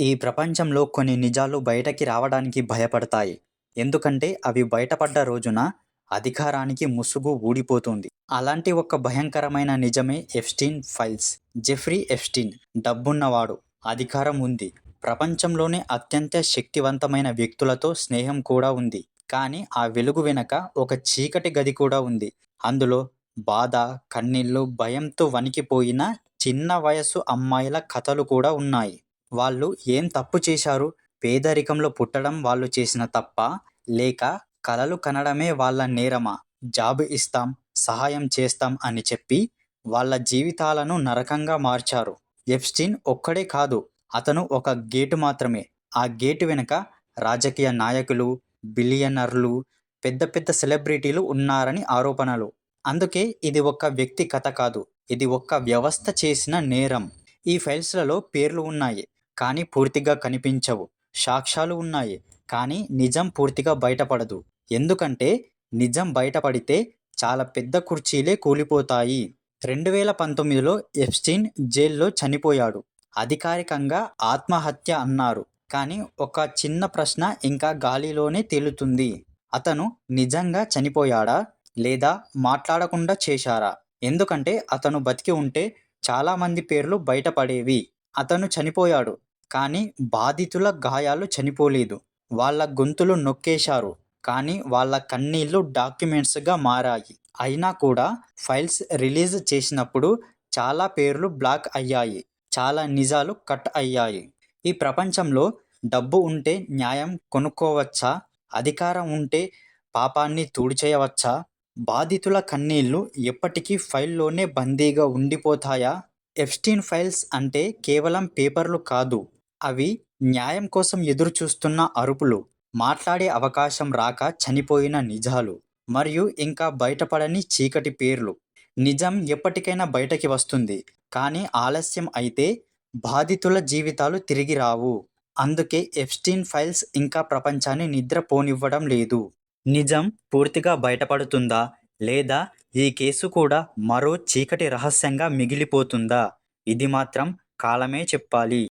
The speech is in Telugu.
ఈ ప్రపంచంలో కొన్ని నిజాలు బయటకి రావడానికి భయపడతాయి. ఎందుకంటే అవి బయటపడ్డ రోజున అధికారానికి ముసుగు ఊడిపోతుంది. అలాంటి ఒక భయంకరమైన నిజమే ఎఫ్స్టీన్ ఫైల్స్. జెఫ్రీ ఎఫ్స్టీన్ డబ్బున్నవాడు అధికారం ఉంది. ప్రపంచంలోనే అత్యంత శక్తివంతమైన వ్యక్తులతో స్నేహం కూడా ఉంది. కానీ ఆ వెలుగు వెనక ఒక చీకటి గది కూడా ఉంది. అందులో బాధ కన్నీళ్ళు భయంతో వణికిపోయిన చిన్న వయసు అమ్మాయిల కథలు కూడా ఉన్నాయి. వాళ్ళు ఏం తప్పు చేశారు? పేదరికంలో పుట్టడం వాళ్ళు చేసిన తప్ప? లేక కలలు కనడమే వాళ్ళ నేరమా? జాబ్ ఇస్తాం సహాయం చేస్తాం అని చెప్పి వాళ్ళ జీవితాలను నరకంగా మార్చారు. ఎఫ్స్టీన్ ఒక్కడే కాదు అతను ఒక గేటు మాత్రమే. ఆ గేటు వెనుక రాజకీయ నాయకులు బిలియనర్లు పెద్ద పెద్ద సెలబ్రిటీలు ఉన్నారని ఆరోపణలు. అందుకే ఇది ఒక్క వ్యక్తి కథ కాదు ఇది ఒక్క వ్యవస్థ చేసిన నేరం. ఈ ఫైల్స్లలో పేర్లు ఉన్నాయి. కానీ పూర్తిగా కనిపించవు. సాక్ష్యాలు ఉన్నాయి. కానీ నిజం పూర్తిగా బయటపడదు. ఎందుకంటే నిజం బయటపడితే చాలా పెద్ద కుర్చీలే కూలిపోతాయి. రెండు వేల పంతొమ్మిదిలో ఎప్స్టీన్ జైల్లో చనిపోయాడు. అధికారికంగా ఆత్మహత్య అన్నారు. కానీ ఒక చిన్న ప్రశ్న ఇంకా గాలిలోనే తేలుతుంది. అతను నిజంగా చనిపోయాడా? లేదా మాట్లాడకుండా చేశారా? ఎందుకంటే అతను బతికి ఉంటే చాలామంది పేర్లు బయటపడేవి. అతను చనిపోయాడు. కానీ బాధితుల గాయాలు చనిపోలేదు. వాళ్ళ గొంతులు నొక్కేశారు కానీ వాళ్ళ కన్నీళ్ళు డాక్యుమెంట్స్గా మారాయి. అయినా కూడా ఫైల్స్ రిలీజ్ చేసినప్పుడు చాలా పేర్లు బ్లాక్ అయ్యాయి. చాలా నిజాలు కట్ అయ్యాయి. ఈ ప్రపంచంలో డబ్బు ఉంటే న్యాయం కొనుక్కోవచ్చా? అధికారం ఉంటే పాపాన్ని తూడిచేయవచ్చా? బాధితుల కన్నీళ్ళు ఎప్పటికీ ఫైల్లోనే బందీగా ఉండిపోతాయా? ఎఫ్స్టీన్ ఫైల్స్ అంటే కేవలం పేపర్లు కాదు. అవి న్యాయం కోసం ఎదురుచూస్తున్న అరుపులు మాట్లాడే అవకాశం రాక చనిపోయిన నిజాలు మరియు ఇంకా బయటపడని చీకటి పేర్లు. నిజం ఎప్పటికైనా బయటకి వస్తుంది కానీ ఆలస్యం అయితే బాధితుల జీవితాలు తిరిగి రావు. అందుకే ఎఫ్స్టీన్ ఫైల్స్ ఇంకా ప్రపంచాన్ని నిద్రపోనివ్వడం లేదు. నిజం పూర్తిగా బయటపడుతుందా? లేదా ఈ కేసు కూడా మరో చీకటి రహస్యంగా మిగిలిపోతుందా? ఇది మాత్రం కాలమే చెప్పాలి.